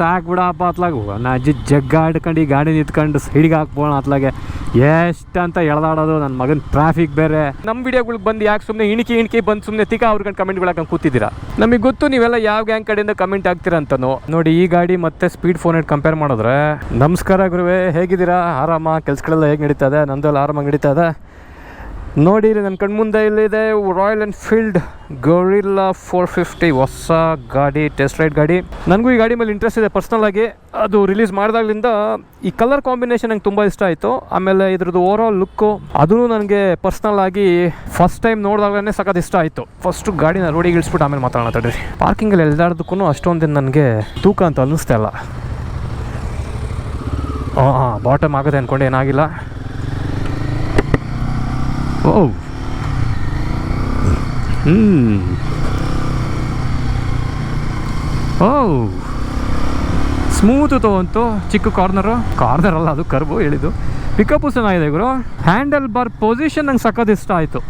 ಸಾಕು ಬಿಡಪ್ಪ ಅತ್ಲಾಗ. ನಾ ಅಜ್ಜಿ ಜಗ್ಗ ಆಡ್ಕೊಂಡು ಈ ಗಾಡಿ ನಿಂತ್ಕೊಂಡು ಸೈಡ್ಗೆ ಹಾಕ್ಬೋಣ ಅತ್ಲಾಗೆ. ಎಷ್ಟಂತ ಎಳ್ದಾಡೋದು ನನ್ನ ಮಗನ ಟ್ರಾಫಿಕ್ ಬೇರೆ. ನಮ್ಮ ವಿಡಿಯೋಗಳಿಗೆ ಬಂದು ಯಾಕೆ ಸುಮ್ಮನೆ ಇಣಿಕೆ ಇಣಿಕೆ ಬಂದು ಸುಮ್ಮನೆ ತಿಕ್ಕ ಅವ್ರಿಗೆ ಕಮೆಂಟ್ ಹಾಕೊಂಡು ಕೂತಿದ್ದೀರಾ ನಮಗೆ ಗೊತ್ತು ನೀವೆಲ್ಲ ಯಾವ ಗ್ಯಾಂಗ್ ಕಡೆಯಿಂದ ಕಮೆಂಟ್ ಆಗ್ತೀರ ಅಂತನೋ. ನೋಡಿ, ಈ ಗಾಡಿ ಮತ್ತೆ ಸ್ಪೀಡ್ ಫೋನ್ ಕಂಪೇರ್ ಮಾಡಿದ್ರೆ. ನಮಸ್ಕಾರ ಗುರುವೆ, ಹೇಗಿದ್ದೀರಾ? ಆರಾಮ? ಕೆಲಸಗಳೆಲ್ಲ ಹೇಗೆ ನಡೀತಾ ಇದೆ? ನಂದೆಲ್ಲ ಆರಾಮಾಗಿ ನಡೀತಾ ನೋಡಿ ನನ್ನ ಕಣ್ಮುಂದೆ ಇಲ್ಲಿದೆ Royal Enfield Gorilla four fifty ಹೊಸ ಗಾಡಿ ಟೆಸ್ಟ್ ರೈಡ್ ಗಾಡಿ. ನನಗೂ ಈ ಗಾಡಿ ಮೇಲೆ ಇಂಟ್ರೆಸ್ಟ್ ಇದೆ ಪರ್ಸ್ನಲ್ ಆಗಿ. ಅದು ರಿಲೀಸ್ ಮಾಡಿದಾಗಲಿಂದ ಈ ಕಲರ್ ಕಾಂಬಿನೇಷನ್ ನಂಗೆ ತುಂಬ ಇಷ್ಟ ಆಯಿತು. ಆಮೇಲೆ ಇದ್ರದ್ದು ಓವರ್ ಆಲ್ ಲುಕ್ಕು ಅದೂ ನನಗೆ ಪರ್ಸ್ನಲ್ ಆಗಿ ಫಸ್ಟ್ ಟೈಮ್ ನೋಡಿದಾಗಲೇ ಸಖತ್ ಇಷ್ಟ ಆಯಿತು. ಫಸ್ಟು ಗಾಡಿನ ರೋಡಿಗೆ ಇಳಿಸ್ಬಿಟ್ಟು ಆಮೇಲೆ ಮಾತಾಡೋಣ ತಡ್ರಿ. ಪಾರ್ಕಿಂಗಲ್ಲಿ ಎಳ್ದಾಡೋದಕ್ಕೂ ಅಷ್ಟೊಂದೇನು ನನಗೆ ತೂಕ ಅಂತ ಅನ್ನಿಸ್ತಾ ಇಲ್ಲ. ಹಾಂ ಹಾಂ ಬಾಟಮ್ ಆಗುತ್ತೆ ಅಂದ್ಕೊಂಡೆ ಏನಾಗಿಲ್ಲ. ಓ ಹ್ಮ್ ಓ ಸ್ಮೂತ್ ತಗೊಂತು ಚಿಕ್ಕ ಕಾರ್ನರು ಕಾರ್ನರ್ ಅಲ್ಲ ಅದು ಕರ್ಬು ಹೇಳಿದ್ದು. ಪಿಕಪ್ಪು ಚೆನ್ನಾಗಿದೆ ಗುರು. ಹ್ಯಾಂಡಲ್ ಬಾರ್ ಪೊಸಿಷನ್ ನಂಗೆ ಸಖತ್ ಇಷ್ಟ ಆಯಿತು.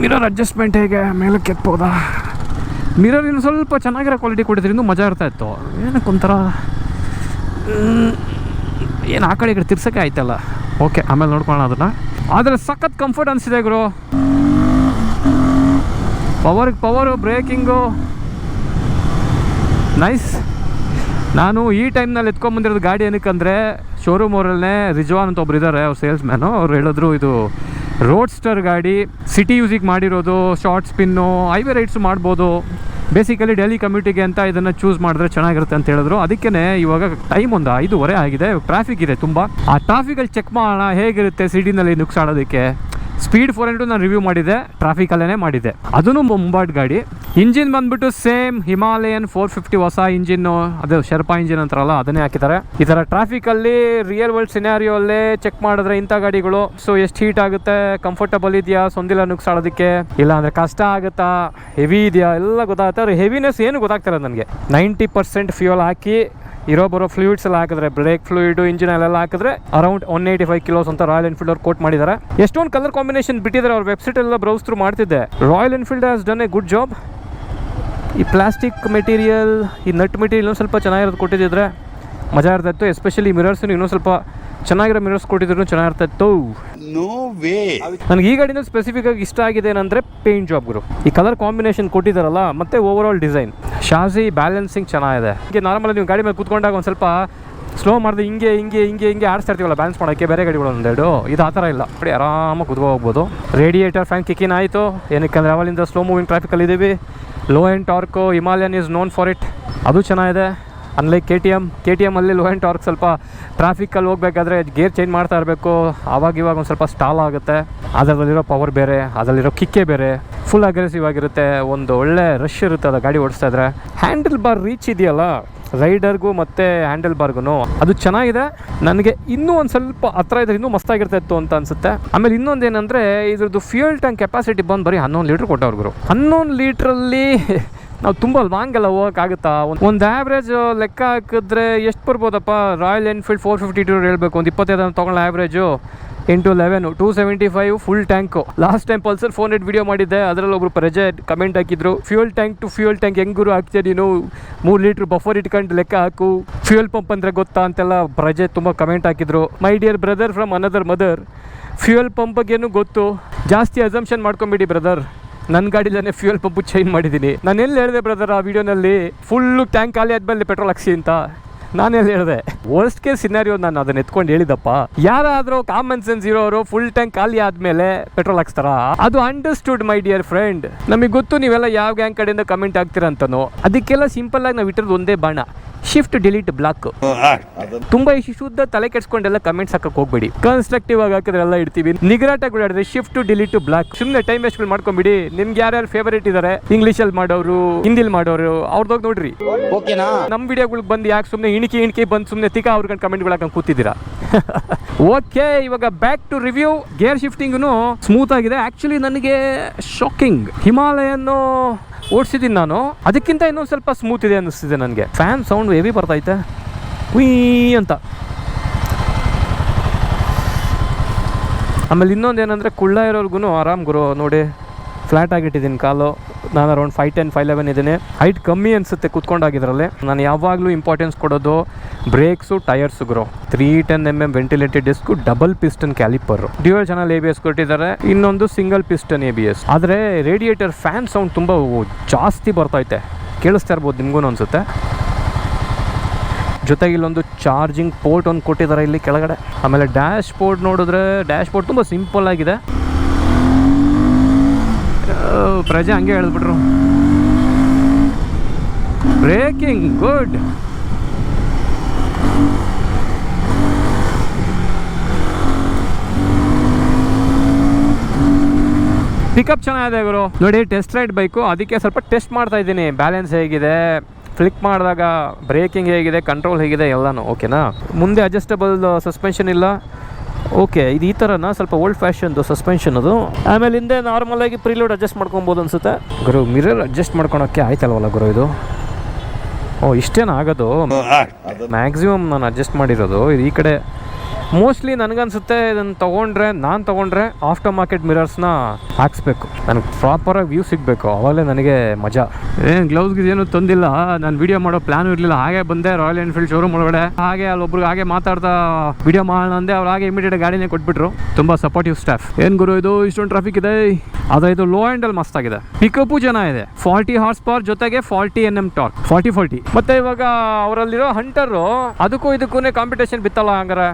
ಮಿರರ್ ಅಡ್ಜಸ್ಟ್ಮೆಂಟ್ ಹೇಗೆ? ಮೇಲೆ ಎತ್ಬೋದಾ ಮಿರರ್ ಇನ್ನು ಸ್ವಲ್ಪ ಚೆನ್ನಾಗಿರೋ ಕ್ವಾಲಿಟಿ ಇನ್ನೂ ಮಜಾ ಇರ್ತಾ ಇತ್ತು. ಏನಕ್ಕೆ ಒಂಥರ ಏನು ಆ ಕಡೆ ಈ ಕಡೆ ತಿರ್ಸೋಕ್ಕೆ ಆಯ್ತಲ್ಲ. ಓಕೆ ಆಮೇಲೆ ನೋಡ್ಕೊಳ್ಳೋಣ ಅದನ್ನು. ಆದರೆ ಸಖತ್ ಕಂಫರ್ಟ್ ಅನಿಸಿದೆ ಗುರು. ಪವರ್ ಪವರು ಬ್ರೇಕಿಂಗು ನೈಸ್ ನಾನು ಈ ಟೈಮ್ನಲ್ಲಿ ಎತ್ಕೊಂಬಂದಿರೋದು ಗಾಡಿ ಏನಕ್ಕಂದರೆ ಶೋರೂಮ್ ಅವರಲ್ಲೇ ರಿಜ್ವಾನ್ ಅಂತ ಒಬ್ರು ಇದ್ದಾರೆ ಅವ್ರು ಸೇಲ್ಸ್ ಮ್ಯಾನು ಅವ್ರು ಹೇಳಿದ್ರು ಇದು ರೋಡ್ಸ್ಟರ್ ಗಾಡಿ ಸಿಟಿ ಯೂಸಿಗೆ ಮಾಡಿರೋದು ಶಾರ್ಟ್ ಸ್ಪಿನ್ನು ಹೈವೇ ರೈಡ್ಸು ಮಾಡ್ಬೋದು. ಬೇಸಿಕಲಿ ಡೆಲ್ಲಿ ಕಮ್ಯೂಟಿಗೆ ಅಂತ ಇದನ್ನು ಚೂಸ್ ಮಾಡಿದ್ರೆ ಚೆನ್ನಾಗಿರುತ್ತೆ ಅಂತ ಹೇಳಿದ್ರು. ಅದಕ್ಕೆ ಇವಾಗ ಟೈಮ್ ಒಂದು ಐದೂವರೆ ಆಗಿದೆ. ಟ್ರಾಫಿಕ್ ಇದೆ ತುಂಬ. ಆ ಟ್ರಾಫಿಕಲ್ಲಿ ಚೆಕ್ ಮಾಡೋಣ ಹೇಗಿರುತ್ತೆ ಸಿಟಿನಲ್ಲಿ ನುಗ್ಸಾಡೋದಕ್ಕೆ ಸ್ಪೀಡ್ ಫೋರ್ ಹಂಡ್ರೆಡ್ ನಾನು ರಿವ್ಯೂ ಮಾಡಿದೆ ಟ್ರಾಫಿಕಲ್ಲೇ ಮಾಡಿದೆ ಅದನ್ನು ಮುಂಬಾಟ್ ಗಾಡಿ. ಇಂಜಿನ್ ಬಂದ್ಬಿಟ್ಟು ಸೇಮ್ ಹಿಮಾಲಯನ್ ಫೋರ್ ಫಿಫ್ಟಿ ಹೊಸ ಇಂಜಿನ್ ಅದು ಶರ್ಪಾ ಇಂಜಿನ್ ಅಂತಾರಲ್ಲ, ಅದನ್ನೇ ಹಾಕಿದ್ದಾರೆ. ಈ ಥರ ಟ್ರಾಫಿಕಲ್ಲಿ ರಿಯಲ್ ವರ್ಲ್ಡ್ ಸಿನಾರಿಯೋ ಅಲ್ಲೇ ಚೆಕ್ ಮಾಡಿದ್ರೆ ಇಂಥ ಗಾಡಿಗಳು. ಸೊ ಎಷ್ಟು ಹೀಟ್ ಆಗುತ್ತೆ ಕಂಫರ್ಟಬಲ್ ಇದೆಯಾ, ಸೊಂದಿಲ್ಲ ನುಗ್ಸಾಡೋದಕ್ಕೆ? ಇಲ್ಲ ಅಂದ್ರೆ ಕಷ್ಟ ಆಗುತ್ತಾ ಹೆವಿ ಇದೆಯಾ, ಎಲ್ಲ ಗೊತ್ತಾಗುತ್ತೆ. ಅವ್ರ ಹೆವಿನೆಸ್ ಏನು ಗೊತ್ತಾಗ್ತಾರೆ ನನಗೆ. ನೈಂಟಿ ಪರ್ಸೆಂಟ್ ಫ್ಯೂಯಲ್ ಹಾಕಿ ಇರೋ ಬರೋ ಫ್ಲೂಯಿಡ್ಸ್ ಎಲ್ಲ ಹಾಕಿದ್ರೆ ಬ್ರೇಕ್ ಫ್ಲೂಯಿಡ್ ಇಂಜಿನ್ ಎಲ್ಲ ಹಾಕಿದ್ರೆ around one eighty five kilos ಅಂತ ರಾಯಲ್ ಎನ್ಫೀಲ್ಡ್ ಅವ್ರು ಕೋಟ್ ಮಾಡಿದ್ದಾರೆ ಎಷ್ಟೊಂದು ಕಲರ್ ಕಾಂಬಿನೇಷನ್ ಬಿಟ್ಟಿದ್ದಾರೆ ಅವ್ರ ವೆಬ್ಸೈಟ್ ಎಲ್ಲ ಬ್ರೌಸ್ ಥ್ರೂ ಮಾಡ್ತಿದ್ದೆ. Royal Enfield has done a good job ಈ ಪ್ಲಾಸ್ಟಿಕ್ ಮೆಟೀರಿಯಲ್ ಈ ನಟ್ ಮೆಟೀರಿಯಲ್ ಸ್ವಲ್ಪ ಚೆನ್ನಾಗಿರೋದು ಕೊಟ್ಟಿದ್ದಿದ್ರೆ ಮಜಾ ಇರ್ತಾಯಿತ್ತು ಎಸ್ಪೆಷಲಿ ಮಿರರ್ಸ್ ಇನ್ನೂ ಸ್ವಲ್ಪ ಚೆನ್ನಾಗಿರೋ ಮಿರರ್ಸ್ ಕೊಟ್ಟಿದ್ರು ಚೆನ್ನಾಗಿರ್ತಾಯಿತ್ತು No ವೇ. ನನಗೆ ಈ ಗಾಡಿನ ಸ್ಪೆಸಿಫಿಕ್ ಆಗಿ ಇಷ್ಟ ಆಗಿದೆ ಏನಂದ್ರೆ ಪೇಂಟ್ ಜಾಬ್ ಗುರು. ಈ ಕಲರ್ ಕಾಂಬಿನೇಷನ್ ಕೊಟ್ಟಿದ್ದಾರಲ್ಲ, ಮತ್ತೆ over all design chassis balancing ಚೆನ್ನಾಗಿದೆ. ಹೀಗೆ ನಾರ್ಮಲ್ ನೀವು ಗಾಡಿ ಮೇಲೆ ಕುತ್ಕೊಂಡಾಗ ಒಂದು ಸ್ವಲ್ಪ ಸ್ಲೋ ಮಾಡಿದ್ರೆ ಹಿಂಗೆ ಹಿಂಗೆ ಹಿಂಗೆ ಹಿಂಗೆ ಆಡಿಸ್ತಾ ಇರ್ತೀವಲ್ಲ ಬ್ಯಾಲೆನ್ಸ್ ಮಾಡೋಕ್ಕೆ, ಬೇರೆ ಗಾಡಿಗಳು ಒಂದೆರಡು ಇದು ಆ ಥರ ಇಲ್ಲ. ನೋಡಿ ಆರಾಮಾಗಿ ಕುತ್ಕೊ ಹೋಗ್ಬೋದು. ರೇಡಿಯೇಟರ್ ಫ್ಯಾನ್ ಕಿಕ್ಕಿನ ಆಯಿತು. ಏನಕ್ಕೆ ಅವಲಿಂದ ಸ್ಲೋ ಮೂವಿಂಗ್ ಟ್ರಾಫಿಕಲ್ಲಿ ಇದ್ದೀವಿ low end torque Himalayan is known for it ಅದು ಚೆನ್ನಾಗಿದೆ. Unlike K T M K T ಎಮ್ಮಲ್ಲಿ low end torque ಸ್ವಲ್ಪ ಟ್ರಾಫಿಕಲ್ಲಿ ಹೋಗ್ಬೇಕಾದ್ರೆ ಗೇರ್ ಚೇಂಜ್ ಮಾಡ್ತಾ ಇರಬೇಕು. ಆವಾಗ ಇವಾಗ ಒಂದು ಸ್ವಲ್ಪ ಸ್ಟಾಲ್ ಆಗುತ್ತೆ. ಅದರಲ್ಲಿರೋ ಪವರ್ ಬೇರೆ, ಅದರಲ್ಲಿರೋ ಕಿಕ್ಕೆ ಬೇರೆ. ಫುಲ್ ಅಗ್ರೆಸಿವ್ ಆಗಿರುತ್ತೆ. ಒಂದು ಒಳ್ಳೆ ರಶ್ ಇರುತ್ತೆ ಅದು ಗಾಡಿ ಓಡಿಸ್ತಾ ಇದ್ರೆ. ಹ್ಯಾಂಡಲ್ ಬಾರ್ ರೀಚ್ ಇದೆಯಲ್ಲ? ರೈಡರ್ಗೂ ಮತ್ತು ಹ್ಯಾಂಡಲ್ ಬಾರ್ಗೂ ಅದು ಚೆನ್ನಾಗಿದೆ. ನನಗೆ ಇನ್ನೂ ಒಂದು ಸ್ವಲ್ಪ ಹತ್ರ ಇದ್ರೆ ಇನ್ನೂ ಮಸ್ತಾಗಿರ್ತಾ ಇತ್ತು ಅಂತ ಅನ್ಸುತ್ತೆ. ಆಮೇಲೆ ಇನ್ನೊಂದು ಏನಂದರೆ ಇದ್ರದ್ದು ಫ್ಯೂಯಲ್ ಟ್ಯಾಂಕ್ ಕೆಪಾಸಿಟಿ ಬಂದು ಬರೀ ಹನ್ನೊಂದು ಲೀಟ್ರ್ ಕೊಟ್ಟವ್ರು ಹನ್ನೊಂದು ಲೀಟ್ರಲ್ಲಿ ನಾವು ತುಂಬ ಲಾಂಗ್ ಎಲ್ಲ ಹೋಗೋಕ್ಕಾಗುತ್ತಾ? ಒಂದು ಒಂದು ಆ್ಯಾವ್ರೇಜ್ ಲೆಕ್ಕ ಹಾಕಿದ್ರೆ ಎಷ್ಟು ಬರ್ಬೋದಪ್ಪ? Royal Enfield four fifty too ಹೇಳ್ಬೇಕು. ಒಂದು ಇಪ್ಪತ್ತೈದು ತೊಗೊಳ್ಳೋ average into eleven two seventy five full tank last time Pulsar phone ಹಿಡ್ ವಿಡಿಯೋ ಮಾಡಿದ್ದೆ. ಅದರಲ್ಲಿ ಒಬ್ರು ಪ್ರಜೆ ಕಮೆಂಟ್ ಹಾಕಿದ್ರು. Fuel tank to fuel tank ಹೆಂಗೂ ಹಾಕ್ತೀಯ ನೀನು? ಮೂರು ಲೀಟ್ರ್ ಬಫರ್ ಇಟ್ಕೊಂಡು ಲೆಕ್ಕ ಹಾಕು. ಫ್ಯೂಯಲ್ ಪಂಪ್ ಅಂದರೆ ಗೊತ್ತಾ ಅಂತೆಲ್ಲ ಪ್ರಜೆ ತುಂಬ ಕಮೆಂಟ್ ಹಾಕಿದ್ರು. My dear brother from another mother fuel pump ಬಗ್ಗೆನೂ ಗೊತ್ತು? ಜಾಸ್ತಿ ಅಸಂಪ್ಷನ್ ಮಾಡ್ಕೊಂಬಿಡಿ ಬ್ರದರ್ ನನ್ನ ಗಾಡಿಲೇ ಫ್ಯೂಯಲ್ ಪಂಪು ಚೇಂಜ್ ಮಾಡಿದ್ದೀನಿ ನಾನು ಎಲ್ಲಿ ಹೇಳಿದೆ ಬ್ರದರ್ ಆ ವಿಡಿಯೋನಲ್ಲಿ ಫುಲ್ಲು ಟ್ಯಾಂಕ್ ಖಾಲಿ ಆದಮೇಲೆ ಪೆಟ್ರೋಲ್ ಹಾಕ್ಸಿ ಅಂತ. ನಾನೆಲ್ಲಿ ಹೇಳಿದೆ ವರ್ಸ್ಟ್ ಕೇಸ್ ಸಿನಾರಿಯೋ ನಾನು ಅದನ್ನ ಎತ್ಕೊಂಡು ಹೇಳಿದಪ್ಪ. ಯಾರಾದರೂ ಕಾಮನ್ ಸೆನ್ಸ್ ಇರೋರು ಫುಲ್ ಟ್ಯಾಂಕ್ ಖಾಲಿ ಆದ್ಮೇಲೆ ಪೆಟ್ರೋಲ್ ಹಾಕ್ಸ್ತಾರ? ಅದು ಅಂಡರ್ಸ್ಟುಡ್ ಮೈ ಡಿಯರ್ ಫ್ರೆಂಡ್ ನಮಗೆ ಗೊತ್ತು ನೀವೆಲ್ಲ ಯಾವ ಗ್ಯಾಂಗ್ ಕಡೆಯಿಂದ ಕಮೆಂಟ್ ಆಗ್ತೀರ ಅಂತನೋ. ಅದಕ್ಕೆಲ್ಲ ಸಿಂಪಲ್ ಆಗಿ ನಾವು ಇಟ್ಟಿರೋದು ಒಂದೇ ಬಾಣ. ಶಿಫ್ಟ್ ಡಿಲೀಟ್ ಬ್ಲಾಕ್ ತುಂಬಾ ಇಷ್ಟು ಶುದ್ಧ ತಲೆ ಕೆಡ್ಸ್ಕೊಂಡೆಲ್ಲ ಕಮೆಂಟ್ಸ್ ಹಾಕಕ್ ಹೋಗ್ಬೇಡಿ. ಕನ್ಸ್ಟ್ರಕ್ಟಿವ್ ಆಗಿ ಹಾಕಿದ್ರೆ ಎಲ್ಲ ಇಡ್ತೀವಿ. ನಿಗರಾಟಗಳು ಶಿಫ್ಟ್ ಡಿಲೀಟ್ ಬ್ಲಾಕ್ ಸುಮ್ಮನೆ ಟೈಮ್ ವೇಸ್ಟ್ಗಳು ಮಾಡ್ಕೊಂಬಿಡಿ. ನಿಮ್ಗೆ ಯಾರ್ಯಾರು ಫೇವರೇಟ್ ಇದಾರೆ ಇಂಗ್ಲೀಷಲ್ಲಿ ಮಾಡೋರು ಹಿಂದಿಲ್ ಮಾಡೋರು ಅವ್ರದಾಗ ನೋಡ್ರಿ. ಓಕೆನಾ ನಮ್ಮ ವಿಡಿಯೋಗಳಿಗೆ ಬಂದು ಯಾಕೆ ಸುಮ್ಮನೆ ಇಣಿಕೆ ಇಣಿಕೆ ಬಂದು ಸುಮ್ಮನೆ ತಿಕ್ಕ ಅವ್ರ ಕಮೆಂಟ್ಗಳು ಹಾಕೊಂಡು ಕೂತಿದ್ದೀರಾ? ಓಕೆ ಇವಾಗ back to review gear shifting smooth ಆಗಿದೆ. ಆಕ್ಚುಲಿ ನನಗೆ ಶಾಕಿಂಗ್ ಹಿಮಾಲಯನ್ನು ಓಡಿಸಿದ್ದೀನಿ ನಾನು. ಅದಕ್ಕಿಂತ ಇನ್ನೊಂದು ಸ್ವಲ್ಪ ಸ್ಮೂತ್ ಇದೆ ಅನ್ನಿಸ್ತಿದೆ ನನಗೆ. ಫ್ಯಾನ್ ಸೌಂಡ್ ಹೆವಿ ಬರ್ತೈತೆ. ಕುಯ್ ಅಂತ. ಆಮೇಲೆ ಇನ್ನೊಂದು ಏನಂದರೆ ಕುಳ್ಳ ಇರೋರ್ಗು ಆರಾಮ್ ಗುರು, ನೋಡಿ. ಫ್ಲ್ಯಾಟ್ ಆಗಿಟ್ಟಿದ್ದೀನಿ ಕಾಲು. ನಾನು around five ten five eleven ಇದ್ದೀನಿ. ಹೈಟ್ ಕಮ್ಮಿ ಅನಿಸುತ್ತೆ ಕುತ್ಕೊಂಡಾಗಿದ್ರಲ್ಲಿ. ನಾನು ಯಾವಾಗಲೂ ಇಂಪಾರ್ಟೆನ್ಸ್ ಕೊಡೋದು brakes tyres grow. Three ten M M ventilated disc double piston caliper dual channel A B S ಕೊಟ್ಟಿದ್ದಾರೆ. ಇನ್ನೊಂದು single piston A B S ಆದರೆ ರೇಡಿಯೇಟರ್ ಫ್ಯಾನ್ ಸೌಂಡ್ ತುಂಬ ಜಾಸ್ತಿ ಬರ್ತೈತೆ ಕೇಳಿಸ್ತಾ ಇರ್ಬೋದು, ನಿಮಗೂ ಅನಿಸುತ್ತೆ. ಜೊತೆಗೆ ಇಲ್ಲೊಂದು ಚಾರ್ಜಿಂಗ್ ಪೋರ್ಟ್ ಒಂದು ಕೊಟ್ಟಿದ್ದಾರೆ ಇಲ್ಲಿ ಕೆಳಗಡೆ. ಆಮೇಲೆ ಡ್ಯಾಶ್ ಬೋರ್ಡ್ ನೋಡಿದ್ರೆ ಡ್ಯಾಶ್ ಬೋರ್ಡ್ ತುಂಬ ಸಿಂಪಲ್ ಆಗಿದೆ. ಪ್ರಜೆ ಹಂಗೆ ಹೇಳಿದ್ಬಿಟ್ರು ಬ್ರೇಕಿಂಗ್ ಗುಡ್ ಪಿಕಪ್ ಚೆನ್ನಾಗಿದೆ ಗುರು. ನೋಡಿ ಟೆಸ್ಟ್ ರೈಡ್ ಬೈಕು ಅದಕ್ಕೆ ಸ್ವಲ್ಪ ಟೆಸ್ಟ್ ಮಾಡ್ತಾ ಇದ್ದೀನಿ. ಬ್ಯಾಲೆನ್ಸ್ ಹೇಗಿದೆ? ಫ್ಲಿಕ್ ಮಾಡಿದಾಗ ಬ್ರೇಕಿಂಗ್ ಹೇಗಿದೆ? ಕಂಟ್ರೋಲ್ ಹೇಗಿದೆ? ಎಲ್ಲನೂ ಓಕೆನಾ ಮುಂದೆ ಅಡ್ಜಸ್ಟಬಲ್ ಸಸ್ಪೆನ್ಷನ್ ಇಲ್ಲ. ಓಕೆ ಇದು ಈ ಥರನ ಸ್ವಲ್ಪ ಓಲ್ಡ್ ಫ್ಯಾಷನ್ದು ಸಸ್ಪೆನ್ಷನ್ ಅದು. ಆಮೇಲೆ ಹಿಂದೆ ನಾರ್ಮಲಾಗಿ ಪ್ರೀಲೋಡ್ ಅಡ್ಜಸ್ಟ್ ಮಾಡ್ಕೊಬೋದು ಅನ್ಸುತ್ತೆ? ಗುರು ಮಿರರ್ ಅಡ್ಜಸ್ಟ್ ಮಾಡ್ಕೊಳಕ್ಕೆ ಆಯ್ತಲ್ವಲ್ಲ ಗುರು ಇದು? ಓ ಇಷ್ಟೇನ ಆಗೋದು? ಮ್ಯಾಕ್ಸಿಮಮ್ ನಾನು ಅಡ್ಜಸ್ಟ್ ಮಾಡಿರೋದು ಇದು ಈ ಕಡೆ ಮೋಸ್ಟ್ಲಿ ನನಗನ್ಸುತ್ತೆ ಇದನ್ನು ತೊಗೊಂಡ್ರೆ, ನಾನು ತೊಗೊಂಡ್ರೆ ಆಫ್ಟರ್ ಮಾರ್ಕೆಟ್ ಮಿರರ್ಸ್ನ ಹಾಕ್ಸ್ಬೇಕು. ನನಗೆ ಪ್ರಾಪರಾಗಿ ವ್ಯೂ ಸಿಗಬೇಕು. ಅವಾಗಲೇ ನನಗೆ ಮಜಾ. ಏನು ಗ್ಲೌಸ್ಗೆ ಏನು ತಂದಿಲ್ಲ. ನಾನು ವಿಡಿಯೋ ಮಾಡೋ ಪ್ಲಾನ್ ಇರಲಿಲ್ಲ. ಹಾಗೆ ಬಂದೆ ರಾಯಲ್ ಎನ್ಫೀಲ್ಡ್ ಶೋರೂಮ್ ಒಳಗಡೆ. ಹಾಗೆ ಅಲ್ಲೊಬ್ರಿಗೆ ಹಾಗೆ ಮಾತಾಡ್ತಾ ವಿಡಿಯೋ ಮಾಡೋಣ ಅಂದೆ. ಅವ್ರು ಹಾಗೆ ಇಮಿಡಿಯೇಟ್ ಗಾಡಿನೇ ಕೊಟ್ಬಿಟ್ರು. ತುಂಬ ಸಪೋರ್ಟಿವ್ ಸ್ಟಾಫ್ ಏನು ಗುರು ಇದು? ಇಷ್ಟೊಂದು ಟ್ರಾಫಿಕ್ ಇದೆ. ಅದು ಇದು ಲೋ ಆ್ಯಂಡಲ್ಲಿ ಮಸ್ತಾಗಿದೆ ಪಿಕಪ್ಪು ಇದೆ. ಫಾರ್ಟಿ ಹಾರ್ಸ್ ಪವರ್ ಜೊತೆಗೆ forty N M torque forty forty ಮತ್ತೆ ಇವಾಗ ಅವರಲ್ಲಿರೋ ಹಂಟರು ಅದಕ್ಕೂ ಇದಕ್ಕೂ ಕಾಂಪಿಟೇಷನ್ ಬಿತ್ತಲ್ಲ ಹಂಗಾರೆ?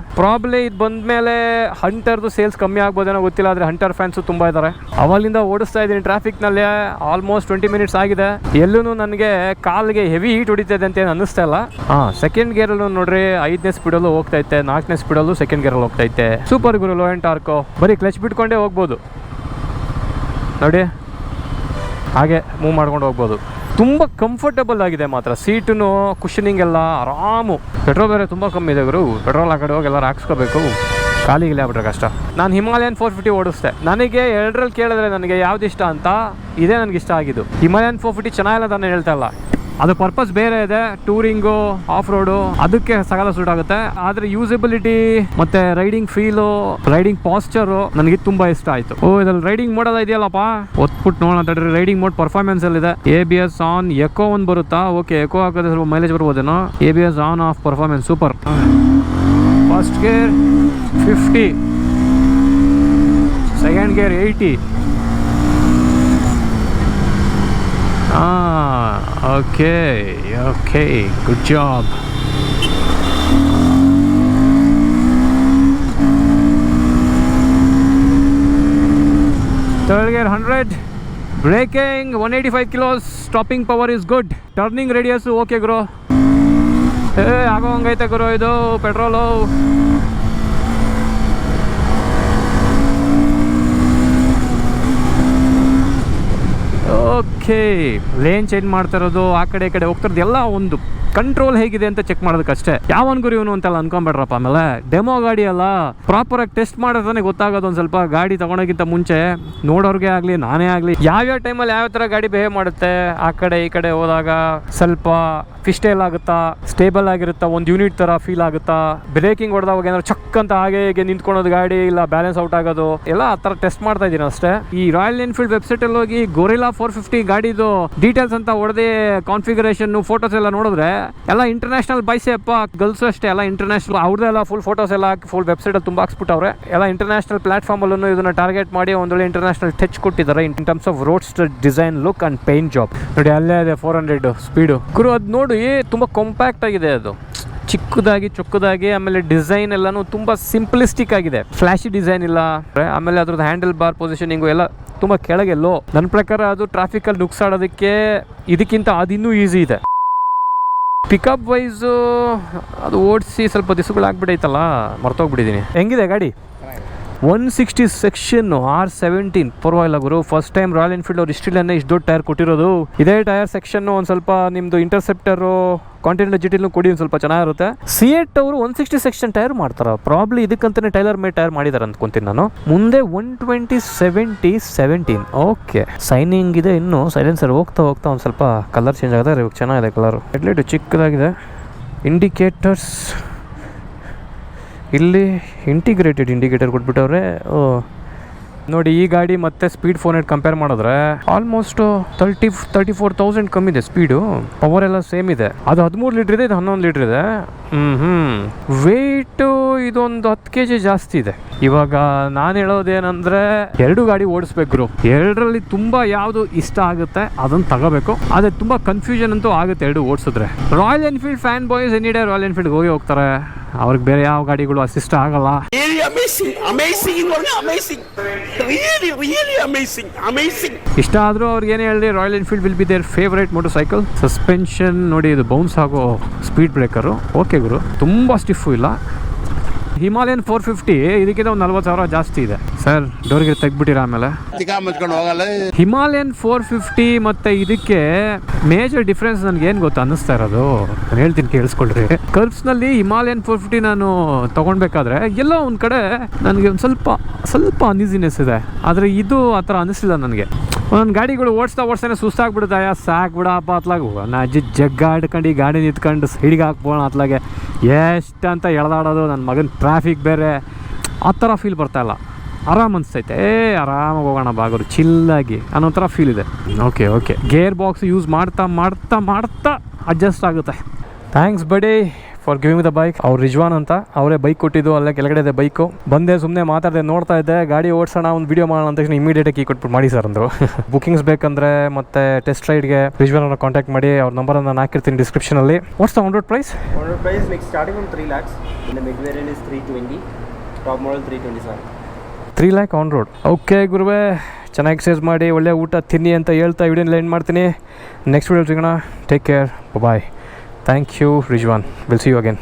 ಇದು ಬಂದ್ಮೇಲೆ ಹಂಟರ್ದು ಸೇಲ್ಸ್ ಕಮ್ಮಿ ಆಗ್ಬೋದೇನೋ ಗೊತ್ತಿಲ್ಲ, ಆದರೆ ಹಂಟರ್ ಫ್ಯಾನ್ಸು ತುಂಬ ಇದ್ದಾರೆ ಅವಲಿಂದ ಓಡಿಸ್ತಾ ಇದ್ದೀನಿ ಟ್ರಾಫಿಕ್ನಲ್ಲೇ ಆಲ್ಮೋಸ್ಟ್ ಟ್ವೆಂಟಿ ಮಿನಿಟ್ಸ್ ಆಗಿದೆ. ಎಲ್ಲೂ ನನಗೆ ಕಾಲಿಗೆ ಹೆವಿ ಹೀಟ್ ಹೊಡಿತದೆ ಅಂತ ಏನು ಅನ್ನಿಸ್ತಾ ಇಲ್ಲ. ಹಾಂ ಸೆಕೆಂಡ್ ಗೇರಲ್ಲೂ ನೋಡ್ರಿ, ಐದನೇ ಸ್ಪೀಡಲ್ಲೂ ಇತ್ತೆ, ನಾಲ್ಕನೇ ಸ್ಪೀಡಲ್ಲೂ ಸೆಕೆಂಡ್ ಗೇರಲ್ಲಿ ಹೋಗ್ತೈತೆ ಸೂಪರ್ ಗುರು ಲೋ ಆ್ಯಂಡ್ ಟಾರ್ಕೋ ಬರೀ ಕ್ಲಚ್ ಬಿಟ್ಕೊಂಡೇ ಹೋಗ್ಬೋದು. ನೋಡಿ. ಹಾಗೆ ಮೂವ್ ಮಾಡ್ಕೊಂಡು ಹೋಗ್ಬೋದು. ತುಂಬ ಕಂಫರ್ಟಬಲ್ ಆಗಿದೆ ಮಾತ್ರ. ಸೀಟು ಕುಷನಿಂಗ್ ಎಲ್ಲ ಆರಾಮು. ಪೆಟ್ರೋಲ್ ಬೇರೆ ತುಂಬ ಕಮ್ಮಿ ಇದೆ ಗುರು. ಪೆಟ್ರೋಲ್ ಆ ಕಡೆ ಹೋಗಿ ಎಲ್ಲರೂ ಹಾಕ್ಸ್ಕೋಬೇಕು. ಖಾಲಿಗಿಲ್ಲ ಆಗ್ಬಿಟ್ರೆ ಕಷ್ಟ. ನಾನು ಹಿಮಾಲಯನ್ ಫೋರ್ ಫಿಫ್ಟಿ ಓಡಿಸ್ದೆ. ನನಗೆ ಎರಡರಲ್ಲಿ ಕೇಳಿದ್ರೆ ನನಗೆ ಯಾವ್ದು ಇಷ್ಟ ಅಂತ, ಇದೇ ನನಗೆ ಇಷ್ಟ ಆಗಿದ್ದು. ಹಿಮಾಲಯನ್ ಫೋರ್ ಫಿಫ್ಟಿ ಚೆನ್ನಾಗಿಲ್ಲ ನಾನು ಹೇಳ್ತಾ ಇಲ್ಲ. ಅದು ಪರ್ಪಸ್ ಬೇರೆ ಇದೆ ಟೂರಿಂಗು ಆಫ್ ರೋಡು ಅದಕ್ಕೆ ಸಗಲ ಸೂಟ್ ಆಗುತ್ತೆ. ಆದ್ರೆ ಯೂಸಬಿಲಿಟಿ ಮತ್ತೆ ರೈಡಿಂಗ್ ಫೀಲು ರೈಡಿಂಗ್ ಪಾಸ್ಚರು ನನಗೆ ತುಂಬಾ ಇಷ್ಟ ಆಯ್ತು. ಓ, ಇದ್ರಲ್ಲಿ ರೈಡಿಂಗ್ ಮೋಡ್ ಎಲ್ಲ ಇದೆಯಲ್ಲಪ್ಪ? ಒತ್ಬಿಟ್ಟು ನೋಡೋಣ ರೈಡಿಂಗ್ ಮೋಡ್ ಪರ್ಫಾರ್ಮೆನ್ಸ್ ಅಲ್ಲಿ ಇದೆ A B S on eco ಒಂದು ಬರುತ್ತಾ? ಓಕೆ ಎಕೋ ಹಾಕಿದ್ರೆ ಸ್ವಲ್ಪ mileage ಬರ್ಬೋದೇನೋ? A B S on off performance super first gear fifty second gear eighty Ah, okay, okay, good job. Third gear 100, braking 185 kilos, stopping power is good, turning radius okay ಗುರು ಏ ಆಗೋ ಹಂಗೈತೆ ಗುರು ಇದು petrol okay lane change ಮಾಡ್ತಾ ಇರೋದು ಆ ಕಡೆ ಈ ಕಡೆ ಹೋಗ್ತಿರೋದು ಎಲ್ಲ ಒಂದು. ಕಂಟ್ರೋಲ್ ಹೇಗಿದೆ ಅಂತ ಚೆಕ್ ಮಾಡೋದಕ್ಕಷ್ಟೇ. ಯಾವನ್ ಗುರು ಇವನು ಅಂತೆಲ್ಲ ಅನ್ಕೊಂಬೇಡ್ರಪ್ಪ ಆಮೇಲೆ ಡೆಮೋ ಗಾಡಿ ಅಲ್ಲ ಪ್ರಾಪರ್ ಆಗಿ ಟೆಸ್ಟ್ ಮಾಡೋದಾನೆ ಗೊತ್ತಾಗೋದು ಒಂದು ಸ್ವಲ್ಪ. ಗಾಡಿ ತಗೊಳೋಕ್ಕಿಂತ ಮುಂಚೆ ನೋಡೋರ್ಗೆ ಆಗಲಿ, ನಾನೇ ಆಗಲಿ, ಯಾವ್ಯಾವ ಟೈಮಲ್ಲಿ ಯಾವ ಥರ ಗಾಡಿ ಬಿಹೇವ್ ಮಾಡುತ್ತೆ, ಆ ಕಡೆ ಈ ಕಡೆ ಹೋದಾಗ ಸ್ವಲ್ಪ ಫಿಸ್ಟೇಲ್ ಆಗುತ್ತಾ ಸ್ಟೇಬಲ್ ಆಗಿರುತ್ತಾ, ಒಂದು ಯೂನಿಟ್ ಥರ ಫೀಲ್ ಆಗುತ್ತಾ ಬ್ರೇಕಿಂಗ್ ಹೊಡೆದಾಗ ಏನಾದ್ರು ಚಕ್ ಅಂತ ಹಾಗೆ ಹೀಗೆ ನಿಂತ್ಕೊಳೋದು ಗಾಡಿ, ಇಲ್ಲ ಬ್ಯಾಲೆನ್ಸ್ ಔಟ್ ಆಗೋದು, ಎಲ್ಲ ಆ ಥರ ಟೆಸ್ಟ್ ಮಾಡ್ತಾ ಇದ್ದೀನಿ ಅಷ್ಟೇ. ಈ ರಾಯಲ್ ಎನ್ಫೀಲ್ಡ್ ವೆಬ್ಸೈಟ್ ಅಲ್ಲಿ ಹೋಗಿ ಗೊರಿಲಾ ಫೋರ್ ಫಿಫ್ಟಿ ಗಾಡಿದು ಡೀಟೇಲ್ಸ್ ಅಂತ ಹೊಡೆದೇ ಕಾನ್ಫಿಗರೇಷನ್ ಫೋಟೋಸ್ ಎಲ್ಲ ನೋಡಿದ್ರೆ ಎಲ್ಲ ಇಂಟರ್ನ್ಯಾಷನಲ್ ಬೈಸೆ ಅಪ್ಪ ಗರ್ಲ್ಸ್ ಅಷ್ಟೇ, ಎಲ್ಲ ಇಂಟರ್ನ್ಯಾಷನಲ್ ಅವ್ರದ್ದೆಲ್ಲ ಫುಲ್ ಫೋಟೋಸ್ ಎಲ್ಲ ಫುಲ್ ವೆಬ್ಸೈಟ್ ಅಲ್ಲಿ ತುಂಬ ಹಾಕ್ಸ್ಬಿಟ್ಟವ್ರೆ ಎಲ್ಲ ಇಂಟರ್ನ್ಯಾಷನಲ್ ಪ್ಲಾಟ್ಫಾರ್ಮ್ ಅಲ್ಲೂ ಇದನ್ನ ಟಾರ್ಗೆಟ್ ಮಾಡಿ ಒಂದೊಳ್ಳೆ ಇಂಟರ್ನ್ಯಾಷನಲ್ ಟಚ್ ಕೊಟ್ಟಿದ್ದಾರೆ in terms of road design look and paint job ನೋಡಿ, ಅಲ್ಲೇ ಇದೆ ಫೋರ್ ಹಂಡ್ರೆಡ್ ಸ್ಪೀಡು ಗುರು, ಅದು ನೋಡಿ ತುಂಬ ಕಾಂಪ್ಯಾಕ್ಟ್ ಆಗಿದೆ ಅದು. ಚಿಕ್ಕದಾಗಿ, ಚೊಕ್ಕದಾಗಿ, ಆಮೇಲೆ ಡಿಸೈನ್ ಎಲ್ಲಾನು ತುಂಬ ಸಿಂಪ್ಲಿಸ್ಟಿಕ್ ಆಗಿದೆ. ಫ್ಲಾಶಿ ಡಿಸೈನ್ ಇಲ್ಲ. ಆಮೇಲೆ ಅದ್ರದ್ದು ಹ್ಯಾಂಡಲ್ ಬಾರ್ ಪೊಸಿಷನಿಂಗು ಎಲ್ಲ ತುಂಬ ಕೆಳಗೆ ಲೋ ನನ್ನ ಪ್ರಕಾರ ಅದು ಟ್ರಾಫಿಕಲ್ಲಿ ನುಗ್ಸಾಡೋದಕ್ಕೆ ಇದಕ್ಕಿಂತ ಅದಿನ್ನೂ ಈಸಿ ಇದೆ. ಪಿಕಪ್ ವೈಸು ಅದು ಓಡಿಸಿ ಸ್ವಲ್ಪ ದಿವಸಗಳಾಗ್ಬಿಟ್ಟೈತಲ್ಲ ಮರ್ತೋಗ್ಬಿಟ್ಟಿದ್ದೀನಿ ಹೆಂಗಿದೆ ಗಾಡಿ? One sixty section R seventeen ಪರವಾಗಿಲ್ಲ ಗುರು ಫಸ್ಟ್ ಟೈಮ್ ರಾಯಲ್ ಎನ್ಫೀಲ್ಡ್ ಅವ್ರು ಇಷ್ಟಿಲ್ಲೇ ಇಷ್ಟು ದೊಡ್ಡ ಟೈರ್ ಕೊಟ್ಟಿರೋದು. ಇದೇ ಟೈರ್ ಸೆಕ್ಷನ್ ಒಂದು ಸ್ವಲ್ಪ ನಿಮ್ಮದು ಇಂಟರ್ಸೆಪ್ಟರು ಕಾಂಟಿನೆಂಟ್ ಜಿಟಿಲು ಕೊಡಿ ಒಂದು ಸ್ವಲ್ಪ ಚೆನ್ನಾಗಿರುತ್ತೆ. ಸಿ ಎಟ್ ಅವರು ಒನ್ ಸಿಕ್ಸ್ಟಿ ಸೆಕ್ಷನ್ ಟೈರ್ ಮಾಡ್ತಾರೆ. ಪ್ರಾಬ್ಲಿ ಇದಕ್ಕಂತಾನೆ ಟೈಲರ್ ಮೇಡ್ ಟೈರ್ ಮಾಡಿದ್ದಾರೆ ಅಂದ್ಕೊಂತೀನಿ ನಾನು. ಮುಂದೆ one twenty seventy seventeen okay signing ಇದೆ ಇನ್ನು. ಸೈಲೆನ್ಸರ್ ಹೋಗ್ತಾ ಹೋಗ್ತಾ ಒಂದು ಸ್ವಲ್ಪ ಕಲರ್ ಚೇಂಜ್ ಆಗಿದೆ. ಇವಾಗ ಚೆನ್ನಾಗಿದೆ ಕಲರ್ ಹೆಡ್ಲೈಟ್ ಚಿಕ್ಕದಾಗಿದೆ. ಇಂಡಿಕೇಟರ್ಸ್ ಇಲ್ಲಿ ಇಂಟಿಗ್ರೇಟೆಡ್ ಇಂಡಿಕೇಟರ್ ಕೊಟ್ಬಿಟ್ಟವ್ರೆ. ನೋಡಿ, ಈ ಗಾಡಿ ಮತ್ತೆ ಸ್ಪೀಡ್ ಫೋನ್ ಏಟ್ ಕಂಪೇರ್ ಮಾಡಿದ್ರೆ almost thirty thirty four thousand ಕಮ್ಮಿ ಇದೆ ಸ್ಪೀಡು ಪವರ್ ಎಲ್ಲ ಸೇಮ್ ಇದೆ. ಅದು ಹದಿಮೂರು ಲೀಟರ್ ಇದೆ, ಇದು ಹನ್ನೊಂದು ಲೀಟರ್ ಇದೆ. ಹ್ಮ್ ಹ್ಮ್. ವೆಯ್ಟು ಇದೊಂದು ಹತ್ತು ಕೆ ಜಿ ಜಾಸ್ತಿ ಇದೆ. ಇವಾಗ ನಾನು ಹೇಳೋದೇನಂದ್ರೆ ಎರಡು ಗಾಡಿ ಓಡಿಸ್ಬೇಕು ಎರಡರಲ್ಲಿ ತುಂಬಾ ಯಾವುದು ಇಷ್ಟ ಆಗುತ್ತೆ ಅದನ್ನ ತಗೋಬೇಕು. ಆದ್ರೆ ತುಂಬಾ ಕನ್ಫ್ಯೂಷನ್ ಅಂತೂ ಆಗುತ್ತೆ ಎರಡು ಓಡಿಸಿದ್ರೆ. Royal Enfield fan boys any day Royal Enfield ಹೋಗಿ ಹೋಗ್ತಾರೆ. ಅವ್ರಿಗೆ ಬೇರೆ ಯಾವ ಗಾಡಿಗಳು ಅಸಿಸ್ಟ್ ಆಗಲ್ಲ. Really really amazing amazing. ಇಷ್ಟ ಆದರೂ ಅವ್ರಿಗೆ ಏನೇ ಹೇಳಿ Royal Enfield will be their favourite motor cycle suspension ನೋಡಿ ಇದು ಬೌನ್ಸ್ ಆಗೋ ಸ್ಪೀಡ್ ಬ್ರೇಕರು ಓಕೆ ಗುರು, ತುಂಬ ಸ್ಟಿಫು ಇಲ್ಲ. ಹಿಮಾಲಯನ್ ಫೋರ್ ಫಿಫ್ಟಿ ಇದಕ್ಕಿಂತ ಒಂದು ನಲ್ವತ್ತು ಸಾವಿರ ಜಾಸ್ತಿ ಇದೆ. ಸರ್ ಡೋರ್ಗೆ ತೆಗ್ಬಿಟ್ಟಿರ ಆಮೇಲೆ? ಹಿಮಾಲಯನ್ ಫೋರ್ ಫಿಫ್ಟಿ ಮತ್ತೆ ಇದಕ್ಕೆ ಮೇಜರ್ ಡಿಫ್ರೆನ್ಸ್ ನನಗೆ ಏನು ಗೊತ್ತಾ ಅನ್ನಿಸ್ತಾ ಇರೋದು? ನಾನು ಹೇಳ್ತೀನಿ ಕೇಳಿಸ್ಕೊಳ್ರಿ. ಕರ್ಬ್ಸ್ನಲ್ಲಿ ಹಿಮಾಲಯನ್ ಫೋರ್ ಫಿಫ್ಟಿ ನಾನು ತಗೊಳ್ಬೇಕಾದ್ರೆ ಎಲ್ಲ ಒಂದು ಕಡೆ ನನಗೆ ಒಂದು ಸ್ವಲ್ಪ ಸ್ವಲ್ಪ ಅನ್ಇಸಿನೆಸ್ ಇದೆ. ಆದರೆ ಇದು ಆ ಥರ ಅನಿಸಿಲ್ಲ ನನಗೆ. ಒಂದೊಂದು ಗಾಡಿಗಳು ಓಡಿಸ್ತಾ ಓಡಿಸ್ತಾನೆ ಸುಸ್ತಾಗ್ಬಿಡುತ್ತೆ. ಅಯ್ಯ ಬಿಡ ಬಿಡಪ್ಪ ಅತ್ಲಾಗ ನಾ ಅಜ್ಜಿ ಜಗ್ಗಾಡ್ಕೊಂಡು ಈ ಗಾಡಿ ನಿಂತ್ಕೊಂಡು ಸೈಡ್ಗೆ ಹಾಕ್ಬೋಣ ಅತ್ಲಾಗೆ. ಎಷ್ಟು ಅಂತ ಎಳ್ದಾಡೋದು ನನ್ನ ಮಗನ ಟ್ರಾಫಿಕ್ ಬೇರೆ. ಆ ಥರ ಫೀಲ್ ಬರ್ತಾ ಇಲ್ಲ. ಆರಾಮ್ ಅನಿಸ್ತೈತೆ. ಏ, ಆರಾಮಾಗಿ ಹೋಗೋಣ ಬಾಗರು ಚಿಲ್ಲಾಗಿ ಅನ್ನೋ ಥರ ಫೀಲ್ ಇದೆ. Okay okay gear box use ಮಾಡ್ತಾ ಮಾಡ್ತಾ ಮಾಡ್ತಾ ಅಡ್ಜಸ್ಟ್ ಆಗುತ್ತೆ. ಥ್ಯಾಂಕ್ಸ್ ಬಡಿ ಫಾರ್ ಗಿವಿಂಗ್ ದ ಬೈಕ್ ಅವ್ರು ರಿಜ್ವಾನ್ ಅಂತ. ಅವರೇ ಬೈಕ್ ಕೊಟ್ಟಿದ್ದು ಅಲ್ಲೇ ಕೆಳಗಡೆ ಇದೆ ಬೈಕು ಬಂದೆ ಸುಮ್ಮನೆ ಮಾತಾಡಿದೆ ನೋಡ್ತಾ ಇದ್ದೆ ಗಾಡಿ ಓಡಿಸೋಣ ಒಂದು ವಿಡಿಯೋ ಮಾಡೋಣ ಅಂತ ತಕ್ಷಣ ಇಮಿಡಿಯೇಟಾಗಿ ಕೀ ಕೊಟ್ಬಿಟ್ಟು ಮಾಡಿ ಸರ್ ಅಂದರು. ಬುಕಿಂಗ್ಸ್ ಬೇಕಂದ್ರೆ ಮತ್ತೆ ಟೆಸ್ಟ್ ರೈಡ್ಗೆ ರಿಜ್ವಾನ್ ಅವ್ರನ್ನ ಕಾಂಟ್ಯಾಕ್ಟ್ ಮಾಡಿ ಅವ್ರ ನಂಬರನ್ನು ನಾನು ಹಾಕಿರ್ತೀನಿ ಡಿಸ್ಕ್ರಿಪ್ಷನಲ್ಲಿ what's the hundred price like starting from 3 lakhs. In the mid variant is 320. Top model 327. Three lakh on road okay ಗುರುವೆ. ಚೆನ್ನಾಗಿ ಎಕ್ಸೈಸ್ ಮಾಡಿ ಒಳ್ಳೆ ಊಟ ತಿನ್ನಿ ಅಂತ ಹೇಳ್ತಾ ವಿಡಿಯೋನ ಲೈನ್ ಮಾಡ್ತೀನಿ. ನೆಕ್ಸ್ಟ್ ವಿಡಿಯೋ ಸಿಗೋಣ. Take care bye thank you Rizwan will see you again